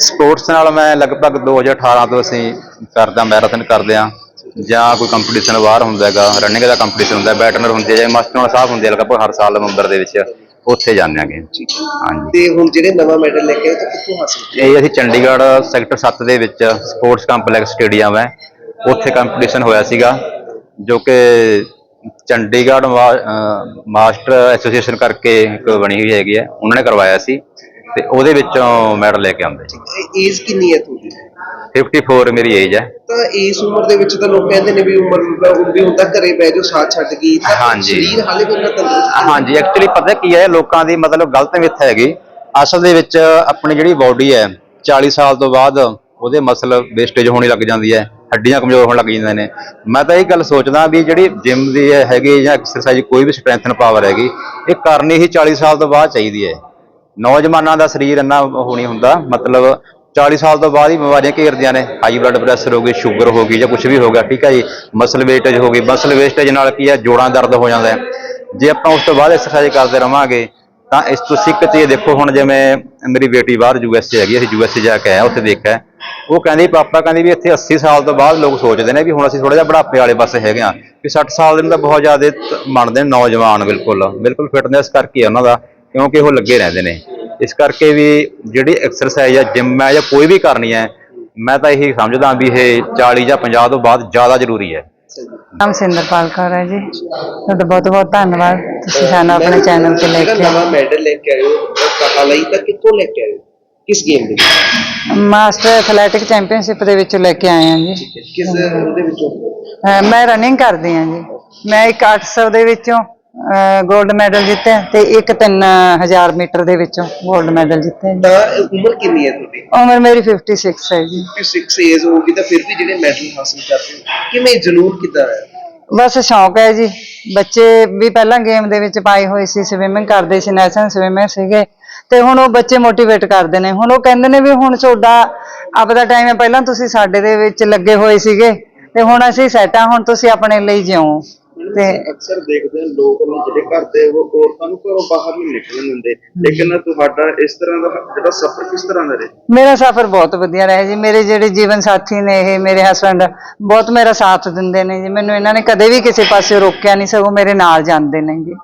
Sports ਨਾਲ ਮੈਂ ਲਗਭਗ 2018 ਤੋਂ ਅਸੀਂ ਕਰਦਾ ਮੈਰਾਥਨ ਕਰਦੇ ਆ ਜਾਂ ਕੋਈ ਕੰਪੀਟੀਸ਼ਨ ਬਾਹਰ ਹੁੰਦਾ ਹੈਗਾ ਰਨਿੰਗ ਦਾ ਕੰਪੀਟੀਸ਼ਨ ਹੁੰਦਾ ਬੈਟਨਰ ਹੁੰਦੇ ਜਾਂ ਮਾਸਟਰ ਸਾਹਿਬ ਹੁੰਦੇ ਲਗਭਗ ਹਰ ਸਾਲ ਨਵੰਬਰ ਦੇ ਵਿੱਚ ਉੱਥੇ ਜਾਂਦੇ ਆਂਗੇ ਹਾਂਜੀ। ਤੇ ਹੁਣ ਜਿਹੜੇ ਨਵਾਂ ਮੈਡਲ ਲੈ ਕੇ ਆਏ ਤਾਂ ਕਿੱਥੋਂ ਹਾਸਲ ਇਹ ਅਸੀਂ ਚੰਡੀਗੜ੍ਹ ਸੈਕਟਰ 7 ਦੇ ਵਿੱਚ ਸਪੋਰਟਸ ਕੰਪਲੈਕਸ ਸਟੇਡੀਅਮ ਹੈ। ਉੱਥੇ ਕੰਪੀਟੀਸ਼ਨ ਹੋਇਆ ਸੀਗਾ ਜੋ ਕਿ ਚੰਡੀਗੜ੍ਹ ਮਾਸਟਰ ਐਸੋਸੀਏਸ਼ਨ ਕਰਕੇ ਇੱਕ ਬਣੀ ਹੋਈ ਹੈਗੀ ਹੈ। ਉਹਨਾਂ ਨੇ ਕਰਵਾਇਆ ਸੀ। ਤੇ ਉਹਦੇ ਵਿੱਚੋਂ ਮੈਡਲ ਲੈ ਕੇ ਆਉਂਦੇ ਏਜ ਕਿੰਨੀ ਹੈ ਤੁਹਾਡੀ? 54 ਮੇਰੀ ਏਜ ਹੈ। ਤਾਂ ਇਸ ਉਮਰ ਦੇ ਵਿੱਚ ਤਾਂ ਲੋਕ ਕਹਿੰਦੇ ਨੇ ਵੀ ਉਮਰ ਦਾ ਵੀ ਹੁੰਦਾ ਘਰੇ ਬਹਿ ਜਾਓ ਸਾਥ ਛੱਡ ਗਈ ਤਾਂ ਹਾਂਜੀ। ਸਰੀਰ ਹਾਲੇ ਵੀ ਉਹਨਾਂ ਤੰਦਰੁਸਤ। ਹਾਂਜੀ ਐਕਚੁਅਲੀ ਪਤਾ ਕੀ ਹੈ ਲੋਕਾਂ ਦੀ ਮਤਲਬ ਗਲਤ ਮਿੱਥ ਹੈਗੀ। ਅਸਲ ਦੇ ਵਿੱਚ ਆਪਣੀ ਜਿਹੜੀ ਬਾਡੀ ਹੈ 40 ਸਾਲ ਤੋਂ ਬਾਅਦ ਉਹਦੇ ਮਸਲ ਵੇਸਟੇਜ ਹੋਣੀ ਲੱਗ ਜਾਂਦੀ ਹੈ ਹੱਡੀਆਂ ਕਮਜ਼ੋਰ ਹੋਣ ਲੱਗ ਜਾਂਦੀਆਂ ਨੇ। ਮੈਂ ਤਾਂ ਇਹ ਗੱਲ ਸੋਚਦਾ ਵੀ ਜਿਹੜੀ ਜਿਮ ਦੀ ਹੈਗੀ ਜਾਂ ਐਕਸਰਸਾਈਜ਼ ਕੋਈ ਵੀ ਸਟਰੈਂਥਨ ਪਾਵਰ ਹੈਗੀ ਇਹ ਕਰਨੀ ਹੀ 40 ਸਾਲ ਤੋਂ ਬਾਅਦ ਚਾਹੀਦੀ ਹੈ। ਨੌਜਵਾਨਾਂ ਦਾ ਸਰੀਰ ਇੰਨਾ ਉਹ ਨਹੀਂ ਹੁੰਦਾ, ਮਤਲਬ 40 ਸਾਲ ਤੋਂ ਬਾਅਦ ਹੀ ਬਿਮਾਰੀਆਂ ਘੇਰਦੀਆਂ ਨੇ ਹਾਈ ਬਲੱਡ ਪ੍ਰੈਸ਼ਰ ਹੋ ਗਈ ਸ਼ੂਗਰ ਹੋ ਗਈ ਜਾਂ ਕੁਝ ਵੀ ਹੋ ਗਿਆ, ਠੀਕ ਹੈ ਜੀ ਮਸਲ ਵੇਸਟੇਜ ਹੋ ਗਈ ਮਸਲ ਵੇਸਟੇਜ ਨਾਲ ਕੀ ਹੈ ਜੋੜਾਂ ਦਰਦ ਹੋ ਜਾਂਦਾ ਹੈ। ਜੇ ਆਪਾਂ ਉਸ ਤੋਂ ਬਾਅਦ ਐਕਸਰਸਾਈਜ਼ ਕਰਦੇ ਰਵਾਂਗੇ, ਤਾਂ ਇਸ ਤੁਸੀਂ ਇੱਕ ਚੀਜ਼ ਦੇਖੋ, ਹੁਣ ਜਿਵੇਂ ਮੇਰੀ ਬੇਟੀ ਬਾਹਰ ਯੂਐਸਏ ਹੈਗੀ ਅਸੀਂ ਯੂਐਸਏ ਜਾ ਕੇ ਆਇਆ ਉੱਥੇ ਦੇਖਿਆ ਉਹ ਕਹਿੰਦੀ, ਪਾਪਾ ਕਹਿੰਦੀ ਵੀ ਇੱਥੇ 80 ਸਾਲ ਤੋਂ ਬਾਅਦ ਲੋਕ ਸੋਚਦੇ ਨੇ ਵੀ ਹੁਣ ਅਸੀਂ ਥੋੜਾ ਜਿਹਾ ਬੁਢਾਪੇ ਵਾਲੇ ਪਾਸੇ ਹੈਗੇ ਆ, ਵੀ 60 ਸਾਲ ਦੇ ਨੂੰ ਤਾਂ ਬਹੁਤ ਜ਼ਿਆਦਾ ਮੰਨਦੇ ਨੇ ਨੌਜਵਾਨ, ਬਿਲਕੁਲ ਬਿਲਕੁਲ ਫਿਟਨੈਸ ਕਰਕੇ ਉਹਨਾਂ ਦਾ, ਕਿਉਂਕਿ ਉਹ ਲੱਗੇ ਰਹਿੰਦੇ ਨੇ। ਇਸ ਕਰਕੇ ਵੀ ਜਿਹੜੀ ਐਕਸਰਸਾਈਜ਼ ਹੈ ਜਿਮ ਹੈ ਜਾਂ ਕੋਈ ਵੀ ਕਰਨੀ ਹੈ ਮੈਂ ਤਾਂ ਇਹੀ ਸਮਝਦਾ ਵੀ ਇਹ 40 ਜਾਂ 50 ਤੋਂ ਬਾਅਦ ਜ਼ਿਆਦਾ ਜ਼ਰੂਰੀ ਹੈ। ਨਾਮ ਸਿੰਦਰਪਾਲ ਕੌਰ ਹੈ ਜੀ। ਤੁਹਾਡਾ ਬਹੁਤ ਬਹੁਤ ਧੰਨਵਾਦ। ਤੁਸੀਂ ਸਾਨੂੰ ਆਪਣੇ ਚੈਨਲ ਤੇ ਲੈ ਕੇ ਆਏ। ਨਵਾਂ ਮੈਡਲ ਲੈ ਕੇ ਆਏ ਹੋ ਉਹ ਕਹਾ ਲਈ ਤਾਂ ਕਿੱਥੋਂ ਲੈ ਕੇ ਆਏ ਹੋ ਕਿਸ ਗੇਮ ਦੇ ਵਿੱਚ? ਮਾਸਟਰ ਐਥਲੈਟਿਕ ਚੈਂਪੀਅਨਸ਼ਿਪ ਦੇ ਵਿੱਚੋਂ ਲੈ ਕੇ ਆਏ ਹਾਂ ਜੀ। ਕਿਸ ਉਹਦੇ ਵਿੱਚੋਂ? ਅਹ ਮੈਂ ਰਨਿੰਗ ਕਰਦੀ ਹਾਂ ਜੀ। ਮੈਂ ਇੱਕ 800 ਦੇ ਵਿੱਚੋਂ 골ਡ ਮੈਡਲ ਜਿੱਤਿਆ ਤੇ ਇੱਕ 3000 ਮੀਟਰ ਦੇ ਵਿੱਚੋਂ 골ਡ ਮੈਡਲ ਜਿੱਤਿਆ ਜੀ ਤਾਂ ਉਮਰ ਕਿੰਨੀ ਹੈ ਤੁਹਾਡੀ? ਉਮਰ ਮੇਰੀ 56 ਹੈ ਜੀ। 56 ਏਜ ਹੋਊਗੀ ਤਾਂ ਫਿਰ ਵੀ ਜਿਹੜੇ ਮੈਡਲ ਹਾਸਲ ਕਰਦੇ ਹੋ ਕਿਵੇਂ ਜਨੂਨ ਕਿੱਦਾਂ ਹੈ ਬਸ ਸ਼ੌਂਕ ਹੈ ਜੀ। ਬੱਚੇ ਵੀ ਪਹਿਲਾਂ ਗੇਮ ਦੇ ਵਿੱਚ ਪਾਏ ਹੋਏ ਸੀ ਸਵਿਮਿੰਗ ਕਰਦੇ ਸੀ ਨੈਸ਼ਨਲ ਸਵਿਮਰ ਸੀਗੇ। ਤੇ ਹੁਣ ਉਹ ਬੱਚੇ ਮੋਟੀਵੇਟ ਕਰਦੇ ਨੇ। ਹੁਣ ਉਹ ਕਹਿੰਦੇ ਨੇ ਵੀ ਹੁਣ ਤੁਹਾਡਾ ਆਪਦਾ ਟਾਈਮ ਹੈ। ਪਹਿਲਾਂ ਤੁਸੀਂ ਸਾਡੇ ਦੇ ਵਿੱਚ ਲੱਗੇ ਹੋਏ ਸੀਗੇ। ਤੇ ਹੁਣ ਅਸੀਂ ਸੈਟ ਆ ਹੁਣ ਤੁਸੀਂ ਆਪਣੇ ਲਈ ਜਿਓ ਤੇ ਅਕਸਰ ਦੇਖਦੇ ਹਾਂ ਲੋਕ ਨੇ ਜਿਹੜੇ ਘਰ ਦੇ ਉਹ ਔਰਤਾਂ ਨੂੰ ਘਰੋਂ ਬਾਹਰ ਨਹੀਂ ਨਿਕਲਣ ਦਿੰਦੇ। ਲੇਕਿਨ ਤੁਹਾਡਾ ਇਸ ਤਰ੍ਹਾਂ ਦਾ ਜਿਹੜਾ ਸਫ਼ਰ ਕਿਸ ਤਰ੍ਹਾਂ ਦਾ ਰਿਹਾ? ਮੇਰਾ ਸਫ਼ਰ ਬਹੁਤ ਵਧੀਆ ਰਿਹਾ ਜੀ। ਮੇਰੇ ਜਿਹੜੇ ਜੀਵਨ ਸਾਥੀ ਨੇ ਇਹ ਮੇਰੇ ਹਸਬੰਡ ਬਹੁਤ ਮੇਰਾ ਸਾਥ ਦਿੰਦੇ ਨੇ ਜੀ। ਮੈਨੂੰ ਇਹਨਾਂ ਨੇ ਕਦੇ ਵੀ ਕਿਸੇ ਪਾਸੇ ਰੋਕਿਆ ਨਹੀਂ ਸਗੋਂ ਮੇਰੇ ਨਾਲ ਜਾਂਦੇ ਨੇ ਜੀ।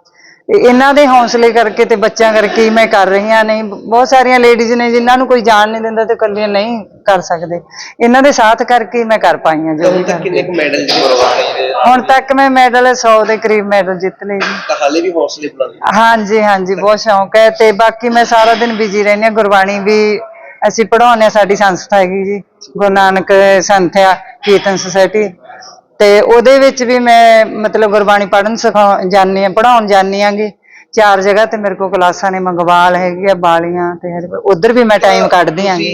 ਤੇ ਇਹਨਾਂ ਦੇ ਹੌਸਲੇ ਕਰਕੇ ਤੇ ਬੱਚਿਆਂ ਕਰਕੇ ਹੀ ਮੈਂ ਕਰ ਰਹੀ ਹਾਂ ਨਹੀਂ ਬਹੁਤ ਸਾਰੀਆਂ ਲੇਡੀਜ਼ ਨੇ ਜਿਨ੍ਹਾਂ ਨੂੰ ਕੋਈ ਜਾਣ ਨਹੀਂ ਦਿੰਦਾ ਤੇ ਇਕੱਲੀਆਂ ਨਹੀਂ ਕਰ ਸਕਦੇ। ਇਹਨਾਂ ਦੇ ਸਾਥ ਕਰਕੇ ਹੀ ਮੈਂ ਕਰ ਪਾਈ ਹਾਂ ਤਾਂ ਹੁਣ ਜੀ ਤੱਕ ਕਿੰਨੇ ਕੁ ਮੈਡਲ ਜਿੱਤੇ ਹੁਣ ਤੱਕ ਮੈਂ ਮੈਡਲ 100 ਦੇ ਕਰੀਬ ਮੈਡਲ ਜਿੱਤ ਲਏ ਜੀ। ਤਾਂ ਹਾਲੇ ਵੀ ਹੌਸਲੇ ਬੁਲੰਦ ਹਾਂਜੀ ਹਾਂਜੀ ਬਹੁਤ ਸ਼ੌਂਕ ਹੈ ਤੇ ਬਾਕੀ ਮੈਂ ਸਾਰਾ ਦਿਨ ਬਿਜ਼ੀ ਰਹਿੰਦੀ ਹਾਂ। ਗੁਰਬਾਣੀ ਵੀ ਅਸੀਂ ਪੜਾਉਂਦੇ ਹਾਂ ਸਾਡੀ ਸੰਸਥਾ ਹੈਗੀ ਜੀ। ਗੁਰੂ ਨਾਨਕ ਸੰਥਿਆ ਕੀਰਤਨ ਸੁਸਾਇਟੀ ਤੇ ਉਹਦੇ ਵਿੱਚ ਵੀ ਮੈਂ ਮਤਲਬ ਗੁਰਬਾਣੀ ਪੜ੍ਹਨ ਸਿਖਾ ਜਾਂਦੀ ਹਾਂ ਪੜਾਉਣ ਜਾਂਦੀ ਆਂਗੀ ਚਾਰ ਜਗ੍ਹਾ ਤੇ ਮੇਰੇ ਕੋਲ ਕਲਾਸਾਂ ਨੇ ਮੰਗਵਾਲ ਹੈਗੀ ਆ ਬਾਲੀਆਂ ਤੇ ਉਧਰ ਵੀ ਮੈਂ ਟਾਈਮ ਕੱਢਦੀ ਆਂਗੀ